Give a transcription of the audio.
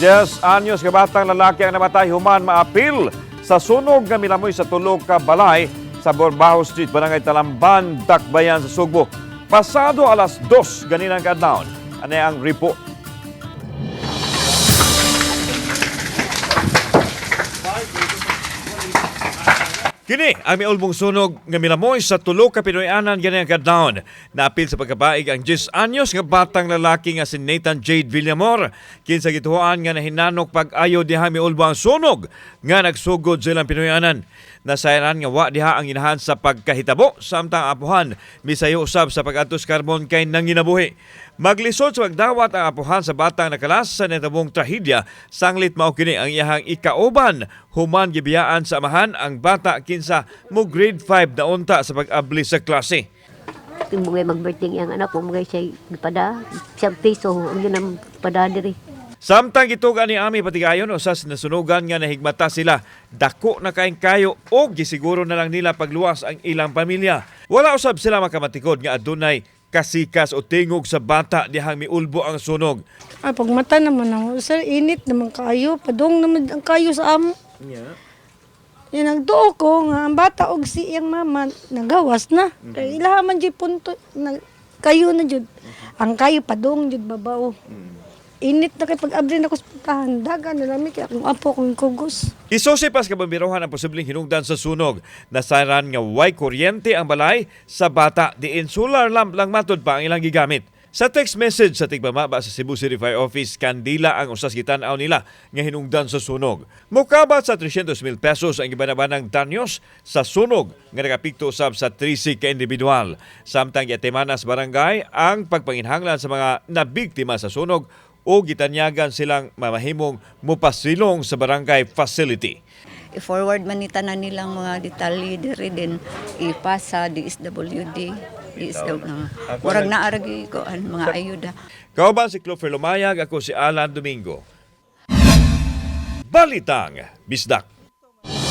Yes, anyos nga batang lalaki ang namatay human maapil sa sunog nga milamoy sa tulog ka balay sa Borbaho Street, Barangay Talamban, Dakbayan sa Sugbo. Pasado alas dos ganinang kadlaon. Ano ang report? Kini ang miulbong sunog nga milamoy sa tulo ka Pinoyanan gani ang kadlawon. Naapil sa pagkabaig ang 10 anyos nga batang lalaki nga si Nathan Jade Villamor. Kinsa gituoan nga nahinanok pag-ayo diha miulbo ang sunog nga nagsugod silang Pinoyanan. Nasayran nga wa diha ang inahan sa pagkahitabo samtang apuhan misayo usab sa pag-atos karbon kay nanginabuhi. Maglisod sa pagdawat ang apuhan sa batang nakalas sa natabong trahedya sanglit mao kini ang iyahang ikauban human gibiyaan sa amahan ang bata kinsa mo grade 5 na unta sa pag-abli sa klase. Yung mga mag-birthday ang anak ko, mga siya pada, siyang piso, ang yun pada diri. Samtang gitugan ni Ami Patigayon usas nasunugan nga nahigmata sila dako na kaing kayo o gisiguro na lang nila pagluwas ang ilang pamilya. Wala usab sila makamatikod nga adunay kasikas o tingog sa bata dihang miulbo ang sunog. Ay, pag mata naman ako, sir, init naman kayo. Padong naman ang kayo sa amo. Yan ang tuo ko nga ang bata og si iyang mama nagawas na. Kaya ilaha man jud punto na, kayo na jud. Ang kayo padong jud babaw. Init na kay pag abri na ko sa puntahan. Dagan na lami kaya akong apo kong kugos. Isosipas ka pambirohan ang posibleng hinungdan sa sunog. Nasaran nga way kuryente ang balay sa bata diin solar lamp lang matod pa ang ilang gigamit. Sa text message sa tigmamaba sa Cebu City Fire Office, kandila ang usas gitan-aw nila nga hinungdan sa sunog. Mukabat sa 300 mil pesos ang gibanabanang danyos sa sunog nga nakapikto usab sa 30 ka individual. Samtang yatemanas barangay ang pagpanginhanglan sa mga nabiktima sa sunog o gitanyagan silang mamahimong mupasilong sa barangay facility. i-forward man nita na nilang mga detalye diri din ipasa DSWD DSW uh, murag naaragi ko ang mga ayuda Kauban si Clover Lumayag, ako si Alan Domingo. Balitang Bisdak.